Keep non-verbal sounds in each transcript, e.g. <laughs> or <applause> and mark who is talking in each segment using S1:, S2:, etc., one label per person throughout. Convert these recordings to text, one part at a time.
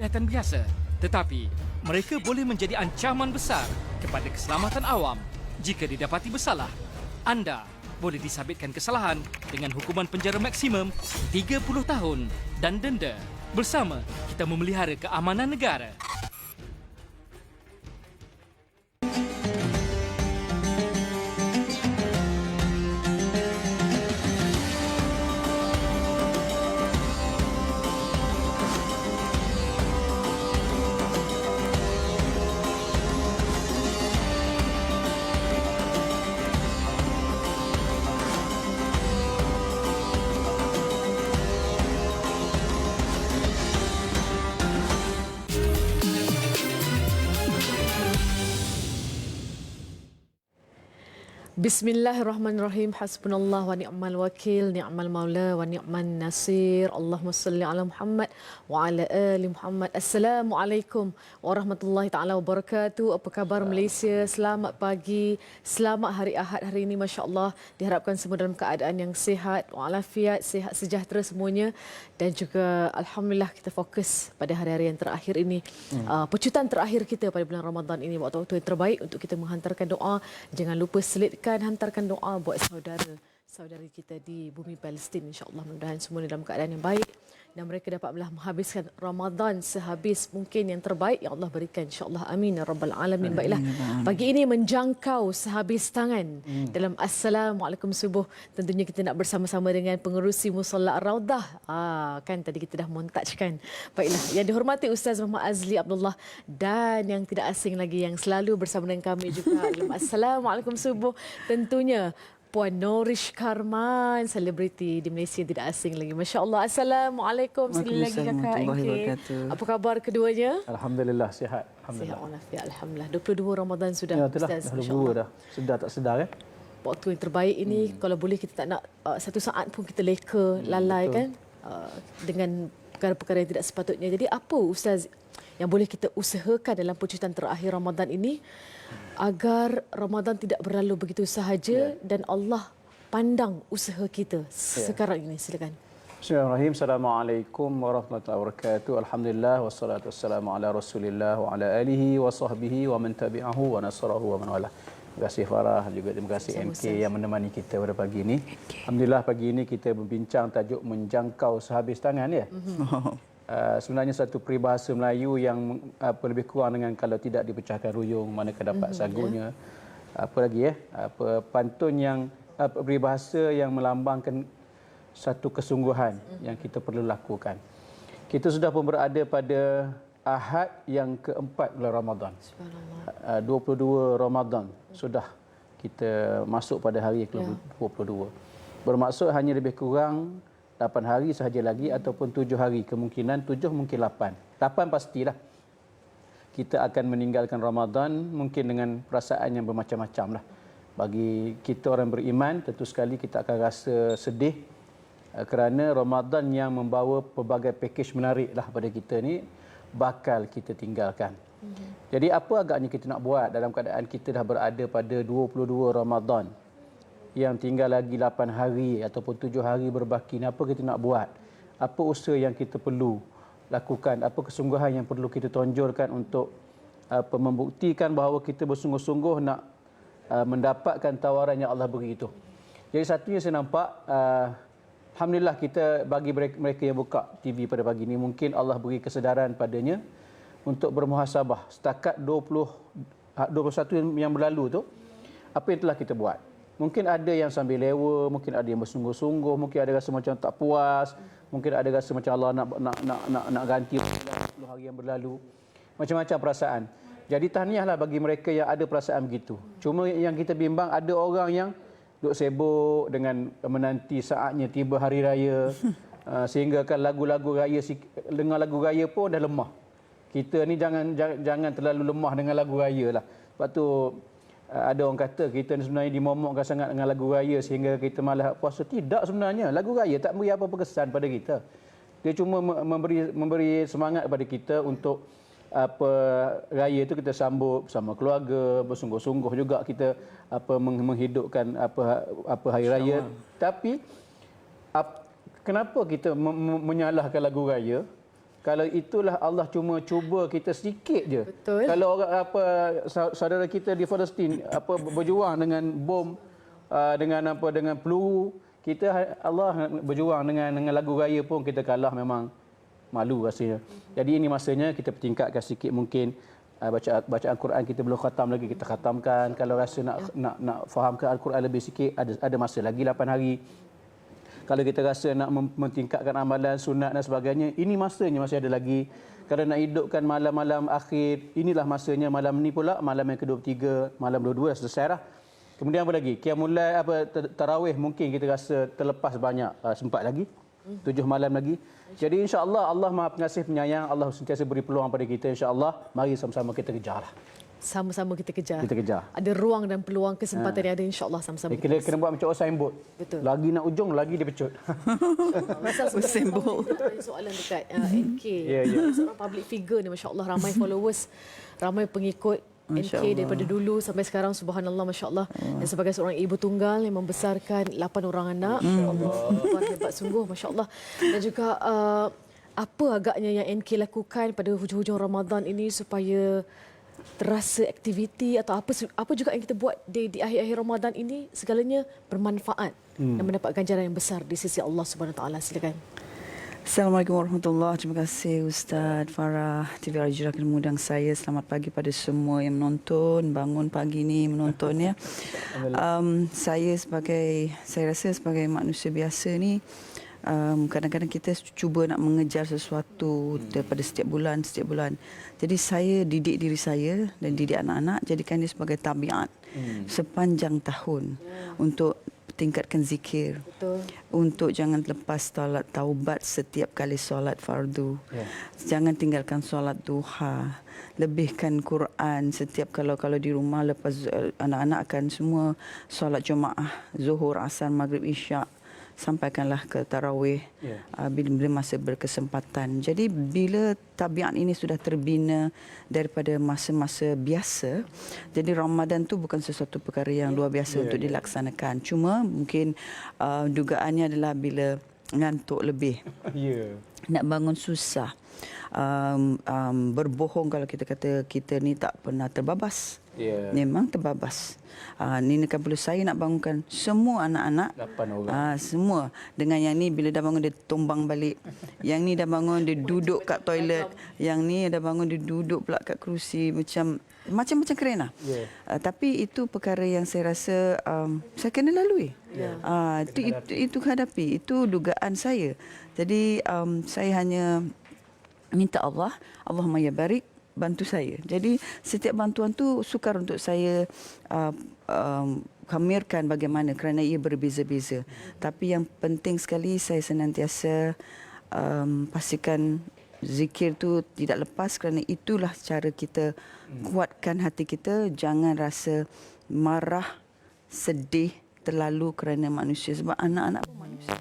S1: kelihatan biasa, tetapi mereka boleh menjadi ancaman besar kepada keselamatan awam jika didapati bersalah. Anda boleh disabitkan kesalahan dengan hukuman penjara maksimum 30 tahun dan denda. Bersama kita memelihara keamanan negara.
S2: Bismillahirrahmanirrahim. Hasbunallah wa ni'mal wakil, ni'mal maula wa ni'man nasir. Allahumma salli ala Muhammad wa ala ali Muhammad. Assalamualaikum warahmatullahi taala wabarakatuh. Apa khabar Malaysia? Selamat pagi. Selamat hari Ahad hari ini masya-Allah. Diharapkan semua dalam keadaan yang sihat, walafiat, sihat sejahtera semuanya dan juga alhamdulillah kita fokus pada hari-hari yang terakhir ini. Hmm. Uh, pecutan terakhir kita pada bulan Ramadan ini waktu-waktu yang terbaik untuk kita menghantarkan doa. Jangan lupa selit akan hantarkan doa buat saudara saudari kita di bumi Palestin insya-Allah mudah-mudahan semua dalam keadaan yang baik dan mereka dapat belah menghabiskan Ramadan sehabis mungkin yang terbaik. Yang Allah berikan insya-Allah. Amin ya rabbal alamin. Baiklah. pagi ini menjangkau sehabis tangan. Hmm. dalam assalamualaikum subuh tentunya kita nak bersama-sama dengan pengerusi musalla Raudah ah kan tadi kita dah montaj kan? Baiklah. Yang dihormati Ustaz Muhammad Azli Abdullah dan yang tidak asing lagi yang selalu bersama dengan kami juga. Dalam <laughs> assalamualaikum subuh. Tentunya Puan Norish Karman, selebriti di Malaysia yang tidak asing lagi. Masya Allah. Assalamualaikum sekali lagi kakak. Okay. Apa khabar keduanya?
S3: Alhamdulillah, sihat.
S2: Alhamdulillah. Sihat walafiat. Alhamdulillah. 22 Ramadan sudah.
S3: Ya, itulah. Ustaz, dah 22 dah. Sedar tak sedar ya.
S2: Waktu yang terbaik ini, hmm. kalau boleh kita tak nak uh, satu saat pun kita leka, hmm, lalai betul. kan. Uh, dengan perkara-perkara yang tidak sepatutnya. Jadi apa Ustaz yang boleh kita usahakan dalam pecutan terakhir Ramadan ini agar Ramadan tidak berlalu begitu sahaja yeah. dan Allah pandang usaha kita yeah. sekarang ini silakan.
S3: Bismillahirrahmanirrahim. Assalamualaikum warahmatullahi wabarakatuh. Alhamdulillah wassalatu wassalamu ala Rasulillah wa ala alihi wa sahbihi wa man tabi'ahu wa nasarahu wa man wala. Terima kasih Farah juga terima kasih MK yang menemani kita pada pagi ini. Alhamdulillah pagi ini kita berbincang tajuk menjangkau sehabis tangan ya. Mm-hmm. <laughs> Uh, sebenarnya satu peribahasa Melayu yang apa lebih kurang dengan kalau tidak dipecahkan ruyung manakah dapat mm-hmm, sagunya yeah. apa lagi ya apa pantun yang apa, peribahasa yang melambangkan satu kesungguhan mm-hmm. yang kita perlu lakukan kita sudah pun berada pada Ahad yang keempat bulan Ramadan uh, 22 Ramadan mm-hmm. sudah kita masuk pada hari ke-22 yeah. bermaksud hanya lebih kurang 8 hari sahaja lagi ataupun 7 hari. Kemungkinan 7 mungkin 8 8 pastilah. Kita akan meninggalkan Ramadan mungkin dengan perasaan yang bermacam-macam lah bagi kita orang beriman tentu sekali kita akan rasa sedih eh, kerana Ramadan yang membawa pelbagai pakej menarik lah pada kita ni bakal kita tinggalkan. Mm-hmm. Jadi apa agaknya kita nak buat dalam keadaan kita dah berada pada 22 Ramadan yang tinggal lagi 8 hari ataupun 7 hari berbaki ni apa kita nak buat? Apa usaha yang kita perlu lakukan? Apa kesungguhan yang perlu kita tonjolkan untuk apa membuktikan bahawa kita bersungguh-sungguh nak uh, mendapatkan tawaran yang Allah beri itu? Jadi satunya saya nampak uh, alhamdulillah kita bagi mereka yang buka TV pada pagi ini mungkin Allah beri kesedaran padanya untuk bermuhasabah. Setakat 20 21 yang berlalu tu apa yang telah kita buat Mungkin ada yang sambil lewa, mungkin ada yang bersungguh-sungguh, mungkin ada rasa macam tak puas, mungkin ada rasa macam Allah nak nak nak nak, nak ganti 10 hari yang berlalu. Macam-macam perasaan. Jadi tahniahlah bagi mereka yang ada perasaan begitu. Cuma yang kita bimbang ada orang yang duk sibuk dengan menanti saatnya tiba hari raya uh, <laughs> sehingga kan lagu-lagu raya dengar lagu raya pun dah lemah. Kita ni jangan jangan terlalu lemah dengan lagu raya lah. Sebab tu ada orang kata kita ni sebenarnya dimomokkan sangat dengan lagu raya sehingga kita malah puasa. Tidak sebenarnya. Lagu raya tak beri apa-apa kesan pada kita. Dia cuma memberi memberi semangat kepada kita untuk apa raya itu kita sambut bersama keluarga, bersungguh-sungguh juga kita apa menghidupkan apa apa hari raya. Tapi ap, kenapa kita menyalahkan lagu raya? Kalau itulah Allah cuma cuba kita sedikit je.
S2: Betul.
S3: Kalau orang apa sa- saudara kita di Palestin apa berjuang dengan bom uh, dengan apa dengan peluru, kita ha- Allah berjuang dengan dengan lagu raya pun kita kalah memang malu rasanya. Jadi ini masanya kita pertingkatkan sikit mungkin uh, baca bacaan Quran kita belum khatam lagi kita khatamkan. Kalau rasa nak nak nak fahamkan Al-Quran lebih sikit ada ada masa lagi 8 hari. Kalau kita rasa nak mentingkatkan amalan sunat dan sebagainya, ini masanya masih ada lagi. Kalau nak hidupkan malam-malam akhir, inilah masanya malam ni pula, malam yang ke-23, malam 22 dah selesai dah. Kemudian apa lagi? Qiyamul Lail apa ta- tarawih mungkin kita rasa terlepas banyak uh, sempat lagi. Tujuh malam lagi. Jadi insya-Allah Allah Maha Pengasih Penyayang, Allah sentiasa beri peluang pada kita insya-Allah. Mari sama-sama kita kejarlah.
S2: Sama-sama kita kejar.
S3: Kita kejar.
S2: Ada ruang dan peluang kesempatan yang ada insya-Allah sama-sama.
S3: Eh, kena kena buat macam orang signboard.
S2: Betul.
S3: Lagi nak ujung, lagi dia pecut. <laughs>
S2: Masa
S4: Sembuk.
S2: Ada soalan dekat uh, NK.
S3: Ya, ya.
S2: Seorang public figure ni masya-Allah ramai followers, ramai pengikut
S4: Masya
S2: NK
S4: Allah.
S2: daripada dulu sampai sekarang subhanallah masya-Allah. Dan sebagai seorang ibu tunggal yang membesarkan 8 orang anak, Allah Akbar, hebat sungguh masya-Allah. Dan juga uh, apa agaknya yang NK lakukan pada hujung-hujung Ramadan ini supaya terasa aktiviti atau apa apa juga yang kita buat di, di akhir-akhir Ramadan ini segalanya bermanfaat dan mendapat ganjaran yang besar di sisi Allah Subhanahu Taala. Silakan.
S4: Assalamualaikum warahmatullahi Terima kasih Ustaz Farah TV mengundang saya. Selamat pagi pada semua yang menonton, bangun pagi ni menonton ya. <laughs> Um, saya sebagai saya rasa sebagai manusia biasa ni um, kadang-kadang kita cuba nak mengejar sesuatu daripada setiap bulan setiap bulan. Jadi saya didik diri saya dan didik anak-anak jadikan dia sebagai tabiat sepanjang tahun untuk tingkatkan zikir
S2: Betul.
S4: untuk jangan lepas solat taubat setiap kali solat fardu.
S3: Ya.
S4: Jangan tinggalkan solat duha. Lebihkan Quran setiap kalau kalau di rumah lepas uh, anak-anak akan semua solat Jumaah, Zuhur, Asar, Maghrib, Isyak sampaikanlah ke tarawih
S3: Ya.
S4: uh, bila, bila masa berkesempatan. Jadi bila tabiat ini sudah terbina daripada masa-masa biasa, jadi Ramadan tu bukan sesuatu perkara yang luar biasa
S3: Ya,
S4: untuk
S3: ya.
S4: dilaksanakan. Cuma mungkin uh, dugaannya adalah bila ngantuk lebih, <laughs>
S3: Ya.
S4: nak bangun susah. Um, um, berbohong kalau kita kata kita ni tak pernah terbabas.
S3: Ya.
S4: Memang terbabas. Uh, ni kan perlu saya nak bangunkan semua anak-anak
S3: Lapan orang.
S4: Ah semua dengan yang ni bila dah bangun dia tumbang balik. Yang ni dah bangun dia duduk kat toilet. Yang ni dah bangun dia duduk pula kat kerusi macam macam-macam kerana.
S3: Ya.
S4: Uh, tapi itu perkara yang saya rasa um, saya kena lalui.
S2: Ya.
S4: Ah itu, itu itu hadapi. Itu dugaan saya. Jadi um, saya hanya minta Allah, Allahumma ya barik bantu saya. Jadi setiap bantuan tu sukar untuk saya uh, um, kamirkan bagaimana kerana ia berbeza-beza. Tapi yang penting sekali saya senantiasa um, pastikan zikir tu tidak lepas kerana itulah cara kita kuatkan hati kita jangan rasa marah, sedih terlalu kerana manusia sebab anak-anak pun manusia.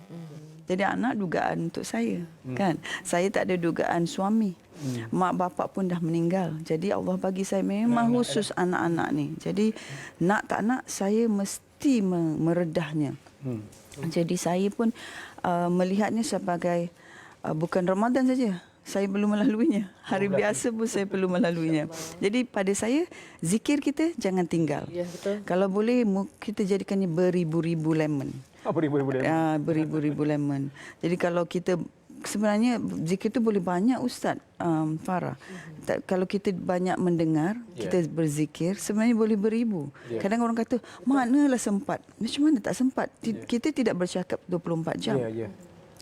S4: Jadi anak dugaan untuk saya hmm. kan. Saya tak ada dugaan suami. Hmm. Mak bapak pun dah meninggal. Jadi Allah bagi saya memang khusus anak-anak ni. Jadi nak tak nak saya mesti me- meredahnya.
S3: Hmm.
S4: Jadi saya pun uh, melihatnya sebagai uh, bukan Ramadan saja. Saya perlu melaluinya. Hari biasa pun saya perlu melaluinya. Jadi pada saya zikir kita jangan tinggal.
S2: Ya, betul.
S4: Kalau boleh kita jadikannya beribu-ribu lemon.
S3: Apa ribu-ribu lemon?
S4: Ah, beribu-ribu lemon. Jadi kalau kita sebenarnya zikir tu boleh banyak ustaz um, Farah. Tak, kalau kita banyak mendengar,
S3: Ya.
S4: kita berzikir sebenarnya boleh beribu.
S3: Ya.
S4: Kadang orang kata, "Manalah sempat?" Macam mana tak sempat? Ti- Kita tidak bercakap 24 jam.
S3: Ya, ya.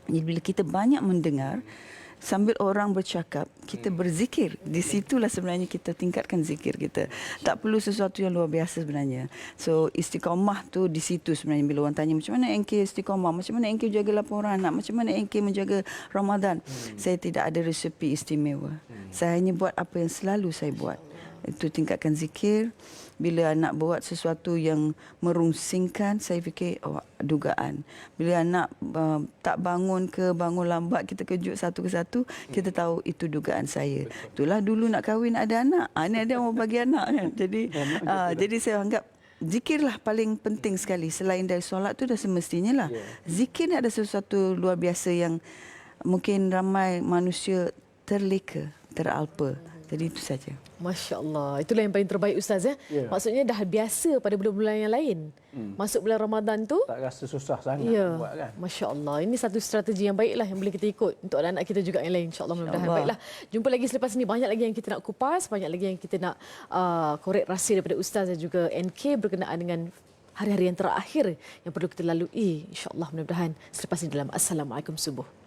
S4: Jadi bila kita banyak mendengar sambil orang bercakap, kita berzikir. Di situlah sebenarnya kita tingkatkan zikir kita. Tak perlu sesuatu yang luar biasa sebenarnya. So istiqamah tu di situ sebenarnya bila orang tanya macam mana NK istiqamah, macam mana NK jaga laporan anak, macam mana NK menjaga Ramadan. Saya tidak ada resepi istimewa. Saya hanya buat apa yang selalu saya buat. Itu tingkatkan zikir. Bila anak buat sesuatu yang merungsingkan, saya fikir oh, dugaan. Bila anak uh, tak bangun ke bangun lambat, kita kejut satu ke satu, kita tahu itu dugaan saya. Itulah dulu nak kahwin ada anak. Ha, ni ada orang bagi anak kan. <laughs> Jadi uh, jadi saya anggap Zikirlah paling penting sekali Selain dari solat tu dah semestinya lah
S3: Ya.
S4: Zikir ni ada sesuatu luar biasa yang Mungkin ramai manusia terleka, teralpa. Jadi itu saja.
S2: Masya Allah. Itulah yang paling terbaik Ustaz ya.
S3: Ya.
S2: Maksudnya dah biasa pada bulan-bulan yang lain. Masuk bulan Ramadan tu.
S3: Tak rasa susah sangat
S2: Ya,
S3: buat kan.
S2: Masya Allah. Ini satu strategi yang baiklah yang boleh kita ikut untuk anak-anak kita juga yang lain. InsyaAllah mudah-mudahan.
S4: InsyaAllah.
S2: Baiklah. Jumpa lagi selepas ini. Banyak lagi yang kita nak kupas. Banyak lagi yang kita nak uh, korek rahsia daripada Ustaz dan juga NK berkenaan dengan hari-hari yang terakhir yang perlu kita lalui. InsyaAllah mudah-mudahan selepas ini dalam Assalamualaikum Subuh.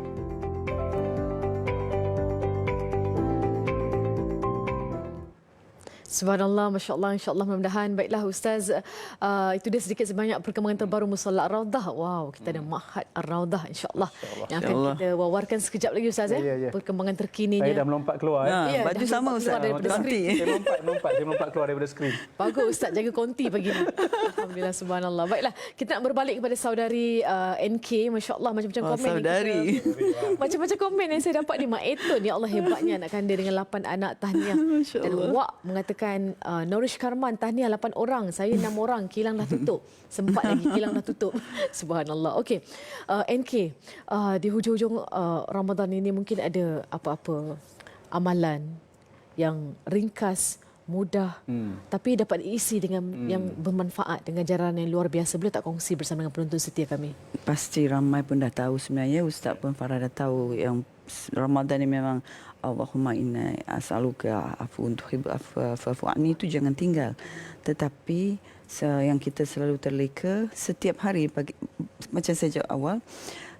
S2: Subhanallah, Masya Allah, Insya Allah mudah-mudahan. Baiklah Ustaz, uh, itu dia sedikit sebanyak perkembangan terbaru Musalla Ar-Rawdah. Wow, kita ada Mahad Ar-Rawdah Insya Allah. Yang akan kita wawarkan sekejap lagi Ustaz. Ya,
S3: Ya, ya, ya.
S2: Perkembangan
S3: Saya
S2: terkininya.
S3: dah melompat keluar. Eh.
S2: Ya,
S4: baju sama Ustaz.
S2: keluar daripada.
S3: Saya melompat, melompat, saya melompat keluar daripada skrin.
S2: Bagus Ustaz jaga konti pagi ni. Alhamdulillah subhanallah. Baiklah, kita nak berbalik kepada saudari uh, NK. Masya-Allah macam-macam
S4: Oh,
S2: komen
S4: saudari.
S2: Macam-macam komen yang saya dapat ni Mak Eton. Ya Allah hebatnya anak kanda dengan 8 anak tahniah. <laughs>
S4: Masya
S2: Dan
S4: Allah.
S2: Wak mengatakan uh, Norish Karman tahniah 8 orang. Saya 6 <laughs> orang. Kilang dah tutup. Sempat lagi kilang dah tutup. <laughs> Subhanallah. Okey. Uh, NK, uh, di hujung-hujung uh, Ramadan ini mungkin ada apa-apa amalan yang ringkas mudah hmm. tapi dapat diisi dengan hmm. yang bermanfaat dengan jaranan yang luar biasa boleh tak kongsi bersama dengan penonton setia kami
S4: Pasti ramai pun dah tahu sebenarnya Ustaz pun Farah dah tahu yang Ramadan ni memang Allahumma inna as'aluka afun tuhib afu anni itu jangan tinggal. Tetapi yang kita selalu terleka setiap hari pagi macam saya jawab awal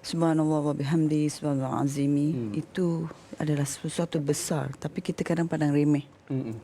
S4: subhanallah wa bihamdi subhanallah azimi hmm. itu adalah sesuatu besar tapi kita kadang pandang remeh.
S3: Mm-mm.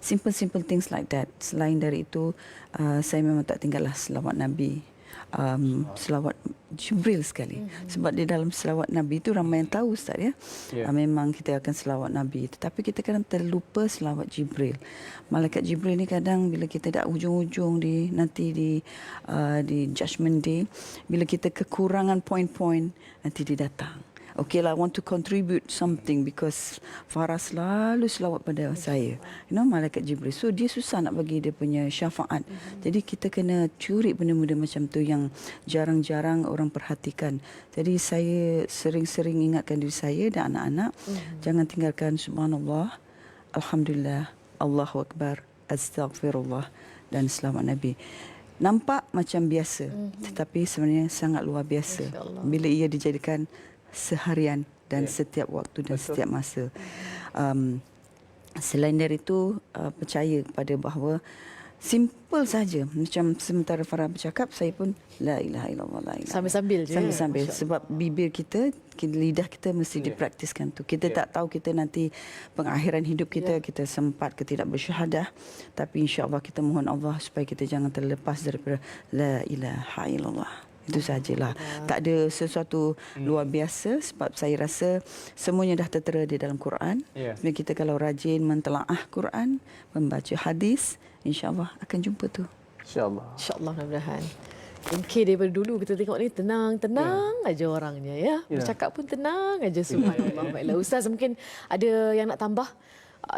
S4: simple-simple things like that. Selain dari itu, uh, saya memang tak tinggallah selawat Nabi. Um, selawat Jibril sekali. Mm-hmm. Sebab di dalam selawat Nabi itu ramai yang tahu Ustaz ya.
S3: Ya.
S4: Uh, memang kita akan selawat Nabi. Tetapi kita kadang terlupa selawat Jibril. Malaikat Jibril ni kadang bila kita dah ujung-ujung di nanti di uh, di judgment day, bila kita kekurangan poin-poin, nanti dia datang. Okay lah, I want to contribute something because Farah selalu selawat pada saya. You know, Malaikat Jibril. So, dia susah nak bagi dia punya syafaat. Jadi, kita kena curi benda-benda macam tu yang jarang-jarang orang perhatikan. Jadi, saya sering-sering ingatkan diri saya dan anak-anak. Jangan tinggalkan subhanallah, Alhamdulillah, Allahu Akbar, Astaghfirullah dan selamat Nabi. Nampak macam biasa, tetapi sebenarnya sangat luar biasa. Bila ia dijadikan seharian dan
S3: Ya.
S4: setiap waktu dan
S3: Betul.
S4: setiap masa. Um, selain dari itu, uh, percaya kepada bahawa simple saja. Macam sementara Farah bercakap, saya pun la ilaha illallah la ilaha
S2: Sambil-sambil je.
S4: Sambil-sambil.
S2: Masya
S4: Sebab bibir kita, ki- lidah kita mesti
S3: Ya.
S4: dipraktiskan tu. Kita
S3: Ya.
S4: tak tahu kita nanti pengakhiran hidup kita,
S2: Ya.
S4: kita sempat ke tidak bersyahadah. Tapi insya-Allah kita mohon Allah supaya kita jangan terlepas daripada la ilaha illallah. Itu sajalah. Tak ada sesuatu luar biasa sebab saya rasa semuanya dah tertera di dalam Quran.
S3: Ya.
S4: Jadi kita kalau rajin mentelaah Quran, membaca hadis, insya-Allah akan jumpa tu.
S3: InsyaAllah.
S2: InsyaAllah mudah-mudahan. MK daripada dulu kita tengok ni tenang-tenang yeah. aja orangnya ya.
S3: Ya.
S2: Bercakap pun tenang aja subhanallah. <laughs> Baiklah Ustaz mungkin ada yang nak tambah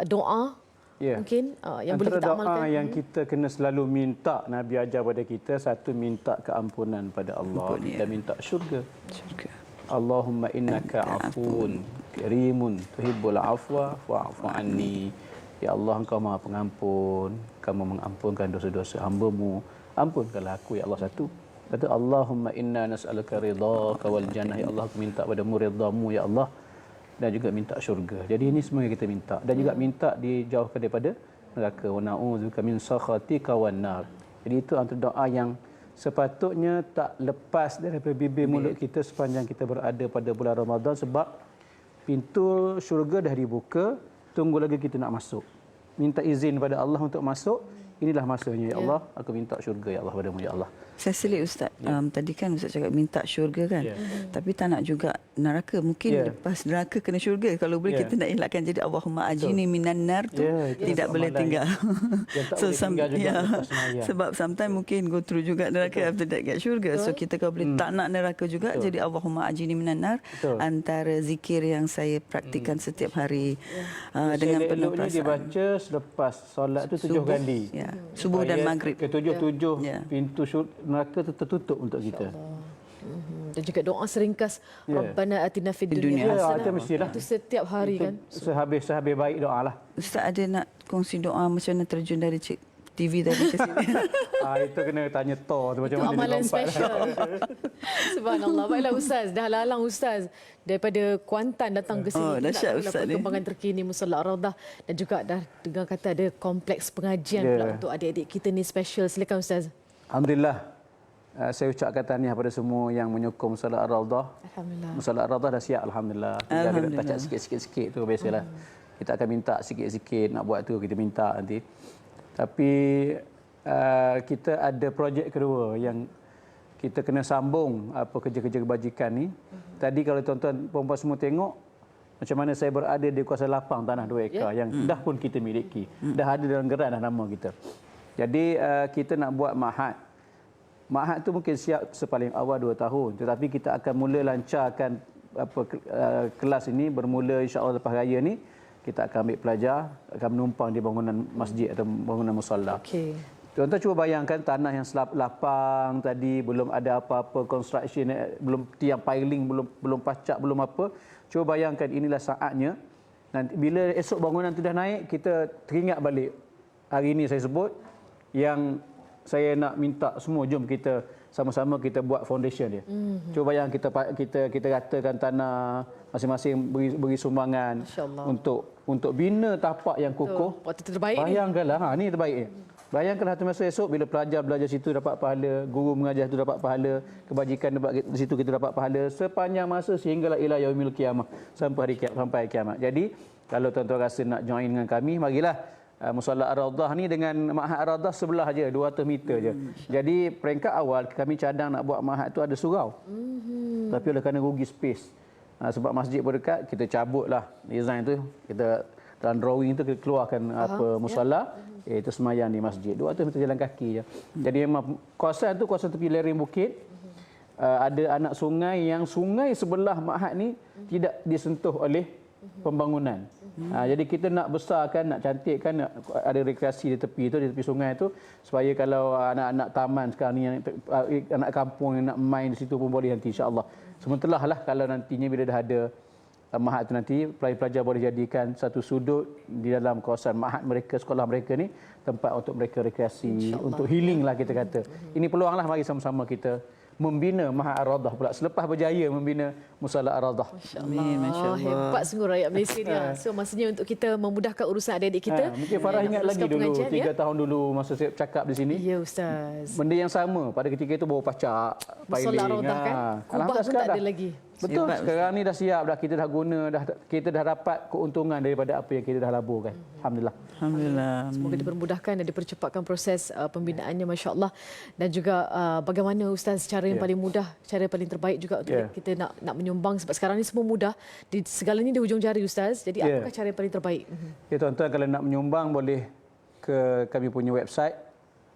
S2: doa
S3: Ya.
S2: mungkin uh, yang boleh
S3: Antara
S2: kita
S3: doa
S2: amalkan.
S3: yang kita kena selalu minta Nabi ajar pada kita satu minta keampunan pada Allah.
S4: Ampun,
S3: kita
S4: ya.
S3: minta syurga.
S4: Syurga.
S3: Allahumma innaka afun karimun tuhibbul afwa fa'fu anni. Ya Allah engkau Maha pengampun. Kamu mengampunkan dosa-dosa hamba-Mu. Ampunkanlah aku ya Allah satu. Kata Allahumma inna nas'aluka ridhaka wal jannah. Ya Allah aku minta padamu ridhamu ya Allah dan juga minta syurga. Jadi ini semua yang kita minta. Dan juga minta dijauhkan daripada neraka. Wa na'udzubika min sakhatika wan nar. Jadi itu antara doa yang sepatutnya tak lepas daripada bibir mulut kita sepanjang kita berada pada bulan Ramadan sebab pintu syurga dah dibuka tunggu lagi kita nak masuk. Minta izin pada Allah untuk masuk. Inilah masanya ya. Allah aku minta syurga ya Allah padamu ya Allah
S4: Saya selit Ustaz. Yeah. Um, tadi kan Ustaz cakap minta syurga kan.
S3: Ya.
S4: Tapi tak nak juga neraka. Mungkin
S3: Ya.
S4: lepas neraka kena syurga. Kalau boleh
S3: Ya.
S4: kita nak elakkan. Jadi Allahumma ajini minan nar tu
S3: Ya, itu
S4: tidak boleh tinggal.
S3: tak boleh <laughs> tinggal juga
S4: ya.
S3: lepas semayang.
S4: Sebab sometimes mungkin go through juga neraka after that get syurga. So kita kalau boleh tak nak neraka juga.
S3: Betul.
S4: Jadi Allahumma ajini minan nar.
S3: Betul.
S4: Antara zikir yang saya praktikan setiap hari. Uh, dengan penuh perasaan.
S3: dibaca selepas solat tu tujuh kali
S4: ya. Subuh dan maghrib.
S3: ketujuh-tujuh
S4: Ya.
S3: pintu syur, neraka tu tertutup untuk kita
S2: Mhm. Dan juga doa seringkas
S3: Ya.
S2: Rabbana atina fid
S4: Di
S2: dunya
S4: dunia.
S3: Ya,
S2: hasanah.
S3: itu mestilah.
S2: Itu setiap hari
S3: Itu
S2: kan.
S3: sehabis sehabis baik doa lah
S4: Ustaz ada nak kongsi doa macam mana terjun dari cik TV tadi ke sini? <laughs>
S3: ah, itu kena tanya Thor tu macam
S2: Itu
S3: mana dia
S2: amalan special. <laughs> Subhanallah. Baiklah Ustaz, dah lalang Ustaz daripada Kuantan datang ke sini.
S4: Oh,
S2: Kita nak
S4: dahsyat
S2: tahulah
S4: Ustaz ni.
S2: Perkembangan terkini Musalla Ar-Rawdah dan juga dah dengar kata ada kompleks pengajian
S3: Ya.
S2: pula untuk adik-adik kita ni special. Silakan Ustaz.
S3: Alhamdulillah uh, saya ucapkan tahniah pada semua yang menyokong Musalah Ar-Rawdah
S2: Alhamdulillah.
S3: Musalah Ar-Rawdah dah siap Alhamdulillah Tinggal kita
S4: Alhamdulillah.
S3: touch sikit-sikit tu biasalah kita akan minta sikit-sikit nak buat tu kita minta nanti tapi uh, kita ada projek kedua yang kita kena sambung apa kerja-kerja kebajikan ni. Tadi kalau tuan-tuan perempuan semua tengok macam mana saya berada di kuasa lapang tanah 2 ekar yang dah pun kita miliki. Dah ada dalam geran dah nama kita. Jadi uh, kita nak buat mahat. Mahat tu mungkin siap sepaling awal 2 tahun tetapi kita akan mula lancarkan apa uh, kelas ini bermula insya-Allah lepas raya ni kita akan ambil pelajar akan menumpang di bangunan masjid atau bangunan musalla.
S2: Okey.
S3: Tuan-tuan cuba bayangkan tanah yang selap lapang tadi belum ada apa-apa construction eh, belum tiang piling belum belum pacak belum apa cuba bayangkan inilah saatnya nanti bila esok bangunan tu dah naik kita teringat balik hari ini saya sebut yang saya nak minta semua jom kita sama-sama kita buat foundation dia. Mm-hmm. Cuba bayang kita kita kita ratakan tanah masing-masing beri, beri sumbangan untuk untuk bina tapak yang kukuh.
S2: Waktu terbaik ni.
S3: Bayangkanlah, ha, ni terbaik ni. Bayangkanlah tu masa esok bila pelajar belajar situ dapat pahala, guru mengajar situ dapat pahala, kebajikan dapat di situ kita dapat pahala sepanjang masa sehinggalah ila yaumil kiamah sampai hari kiamat sampai hari kiamat. Jadi kalau tuan-tuan rasa nak join dengan kami, marilah uh, Musalla Ar-Rawdah ni dengan Mahat Ar-Rawdah sebelah aja 200 meter je. Jadi peringkat awal kami cadang nak buat mahat tu ada surau. Tapi oleh kerana rugi space uh, sebab masjid pun dekat, kita cabutlah design tu. Kita dalam drawing tu kita keluarkan apa musalla iaitu semayang di masjid. 200 meter jalan kaki je. Jadi memang kawasan tu kawasan tepi lereng bukit. Uh, ada anak sungai yang sungai sebelah Mahat ni tidak disentuh oleh pembangunan. Ha, jadi kita nak besarkan, nak cantikkan, nak ada rekreasi di tepi tu, di tepi sungai tu supaya kalau anak-anak taman sekarang ni uh, anak kampung yang nak main di situ pun boleh nanti insya-Allah. Sementara lah kalau nantinya bila dah ada uh, mahat tu nanti pelajar-pelajar boleh jadikan satu sudut di dalam kawasan mahat mereka, sekolah mereka ni tempat untuk mereka rekreasi, untuk healing lah kita kata. Ini peluang lah mari sama-sama kita membina Mahat Ar-Radah pula selepas berjaya membina Musalla Ar-Radah.
S4: Amin, Masya Allah.
S2: hebat sungguh rakyat Malaysia ni. ah. So maksudnya untuk kita memudahkan urusan adik-adik kita.
S3: Ha, mungkin Farah
S2: eh, nak
S3: ingat lagi dulu, tiga
S2: ya?
S3: tahun dulu masa saya cakap di sini.
S2: Ya Ustaz.
S3: Benda yang sama pada ketika itu bawa pacak, piling.
S2: Musola Rodah kan?
S3: Ha.
S2: Kubah pun tak ada
S3: dah-
S2: lagi.
S3: Betul,
S4: Hebat,
S3: sekarang ni dah siap dah kita dah guna dah kita dah dapat keuntungan daripada apa yang kita dah laburkan. Alhamdulillah.
S4: Alhamdulillah.
S2: Semoga dipermudahkan dan dipercepatkan proses uh, pembinaannya Masya Allah dan juga uh, bagaimana Ustaz cara yang
S3: Ya.
S2: paling mudah cara yang paling terbaik juga untuk
S3: Ya.
S2: kita nak nak menyumbang sebab sekarang ni semua mudah di segalanya di hujung jari Ustaz jadi
S3: Ya.
S2: apakah cara yang paling terbaik Mhm.
S3: Ya tuan-tuan kalau nak menyumbang boleh ke kami punya website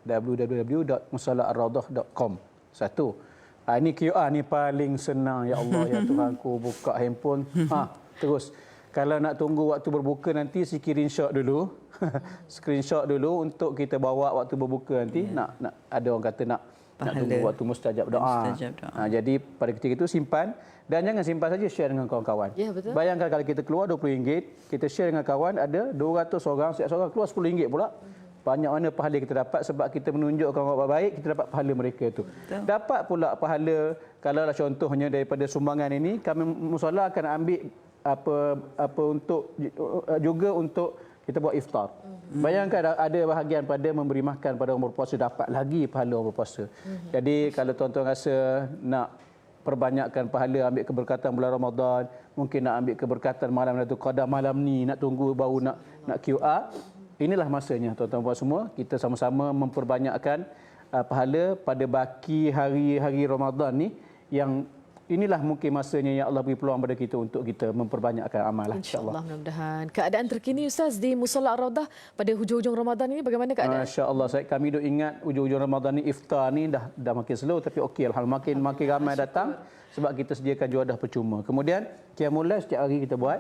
S3: www.musalaarradah.com. Satu. Ha, ini QR ni paling senang ya Allah ya Tuhanku <laughs> buka handphone. Ha, terus kalau nak tunggu waktu berbuka nanti screenshot dulu. <laughs> screenshot dulu untuk kita bawa waktu berbuka nanti nak nak ada orang kata nak nak
S4: Pahala.
S3: tunggu waktu mustajab doa.
S4: Mustajab doa.
S3: Ha, jadi pada ketika itu simpan dan jangan simpan saja share dengan kawan-kawan.
S2: Ya, betul.
S3: Bayangkan kalau kita keluar RM20, kita share dengan kawan ada 200 orang, setiap seorang keluar RM10 pula. Banyak mana pahala kita dapat sebab kita menunjukkan orang baik kita dapat pahala mereka itu. Dapat pula pahala kalau lah contohnya daripada sumbangan ini kami musola akan ambil apa apa untuk juga untuk kita buat iftar. Mm-hmm. Bayangkan ada bahagian pada memberi makan pada orang berpuasa dapat lagi pahala orang berpuasa. Mm-hmm. Jadi kalau tuan-tuan rasa nak perbanyakkan pahala ambil keberkatan bulan Ramadan, mungkin nak ambil keberkatan malam Lailatul Qadar malam ni, nak tunggu baru nak nak QR. Inilah masanya tuan-tuan puan semua. Kita sama-sama memperbanyakkan uh, pahala pada baki hari-hari Ramadan ni yang inilah mungkin masanya yang Allah beri peluang pada kita untuk kita memperbanyakkan amal lah,
S2: insyaallah mudah-mudahan. Keadaan terkini ustaz di Musalla Ar-Raudah pada hujung-hujung Ramadan ini bagaimana keadaan?
S3: Masya-Allah saya kami duk ingat hujung-hujung Ramadan ni iftar ni dah dah makin slow tapi okey alhamdulillah makin makin ramai datang sebab kita sediakan juadah percuma. Kemudian qiyamul lail setiap hari kita buat.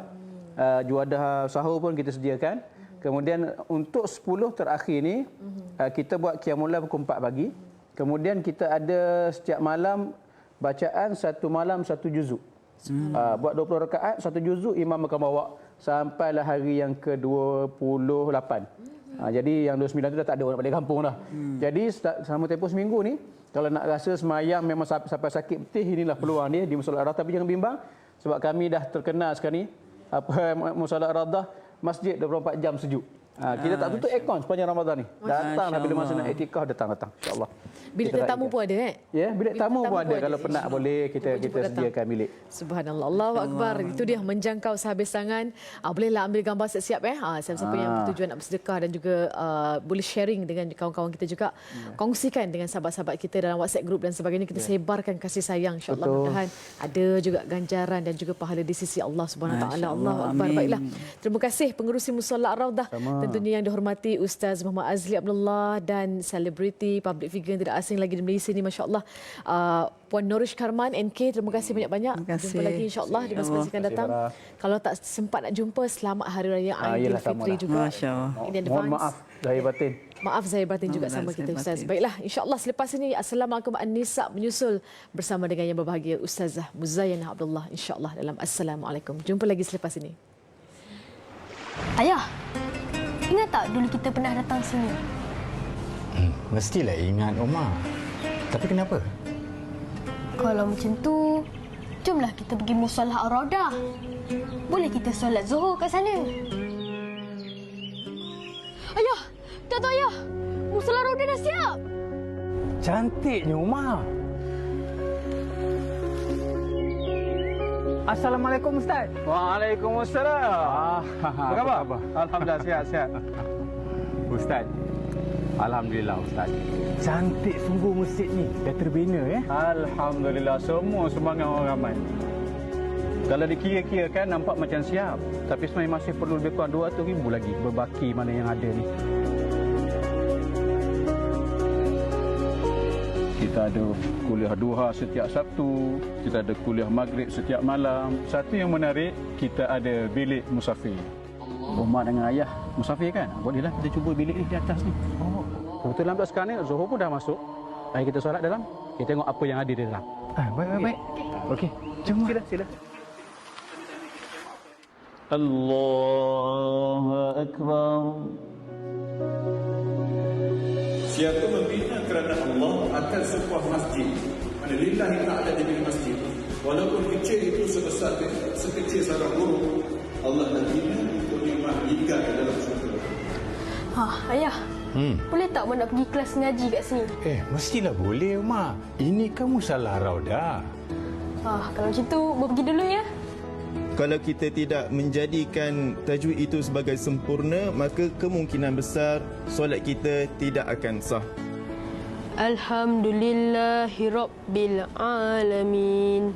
S3: Uh, juadah sahur pun kita sediakan kemudian untuk 10 terakhir ni uh, kita buat qiyamul lail pukul 4 pagi kemudian kita ada setiap malam bacaan satu malam satu juzuk. Hmm. Uh, buat 20 rakaat satu juzuk imam akan bawa sampailah hari yang ke-28. Hmm. Uh, jadi yang 29 tu dah tak ada orang balik kampung dah. Hmm. Jadi selama tempoh seminggu ni kalau nak rasa semayang memang sampai sakit betih inilah peluang dia di Musola Ar-Radah tapi jangan bimbang sebab kami dah terkenal sekarang ni apa <laughs> Musola Ar-Radah masjid 24 jam sejuk. Ha, kita tak tutup aircon sepanjang Ramadan ni. Datanglah bila masa nak iktikaf datang datang insya-Allah.
S2: Bilik tetamu pun ada eh?
S3: Ya, bilik, bilik tamu, pun ada. Kalau penat boleh kita kita sediakan bilik.
S2: Subhanallah. Allahu akbar. Itu dia menjangkau sehabis tangan. Ah bolehlah ambil gambar siap-siap eh. Ah siapa-siapa yang bertujuan nak bersedekah dan juga uh, boleh sharing dengan kawan-kawan kita juga. Ya. Kongsikan dengan sahabat-sahabat kita dalam WhatsApp group dan sebagainya kita ya. sebarkan kasih sayang insya-Allah mudah-mudahan ada juga ganjaran dan juga pahala di sisi Allah Subhanahu taala. Allahu akbar. Baiklah. Terima kasih pengurusi Musalla Ar-Raudah tentunya yang dihormati Ustaz Muhammad Azli Abdullah dan selebriti public figure yang tidak asing lagi di Malaysia ni masya-Allah. Uh, Puan Norish Karman NK terima kasih banyak-banyak. Jumpa lagi insya-Allah di masa yang akan datang. Kalau tak sempat nak jumpa selamat hari raya ah, Aidilfitri juga.
S4: masya-Allah.
S3: Mohon maaf zahir batin.
S2: Maaf Zahir Batin juga sama kita Ustaz. Baiklah, insya-Allah selepas ini Assalamualaikum An-Nisa menyusul bersama dengan yang berbahagia Ustazah Muzayyana Abdullah insya-Allah. Dalam Assalamualaikum. Jumpa lagi selepas ini.
S5: Ayah, Ingat tak dulu kita pernah datang sini?
S6: Hmm, mestilah ingat, Omar. Tapi kenapa?
S5: Kalau macam tu, jomlah kita pergi musallah Ar-Raudah. Boleh kita solat Zuhur kat sana. Ayah, tak tahu ayah. Musallah Ar-Raudah dah siap.
S6: Cantiknya, Omar. Assalamualaikum Ustaz.
S3: Waalaikumsalam. Ah,
S6: apa khabar?
S3: Alhamdulillah sihat sihat.
S6: Ustaz. Alhamdulillah Ustaz. Cantik sungguh masjid ni. Dah terbina ya.
S3: Alhamdulillah semua semangat orang ramai. Kalau dikira-kira kan nampak macam siap. Tapi sebenarnya masih perlu lebih kurang 200 ribu lagi berbaki mana yang ada ni. Kita ada kuliah duha setiap Sabtu, kita ada kuliah maghrib setiap malam. Satu yang menarik, kita ada bilik musafir. Rumah dengan ayah musafir kan? Bolehlah kita cuba bilik ni di atas ni. Oh. Kebetulan pula sekarang ni Zuhur pun dah masuk. Mari kita solat dalam. Kita tengok apa yang ada di dalam.
S6: Ah, baik, baik, baik. Okey. Jom.
S3: Sila, sila. Allahu Akbar.
S7: Siapa membina kerana Allah akan sebuah masjid Mana lillahi ta'ala di masjid Walaupun kecil itu sebesar sekecil sarang burung Allah nak bina untuk ke dalam syurga
S5: Ha, ayah Hmm. Boleh tak Mak nak pergi kelas ngaji kat sini?
S6: Eh, mestilah boleh, Mak. Ini kan musalah raudah.
S5: Ah, kalau macam tu, Mak pergi dulu ya.
S8: Kalau kita tidak menjadikan tajwid itu sebagai sempurna, maka kemungkinan besar solat kita tidak akan sah.
S5: Alhamdulillahirabbil alamin.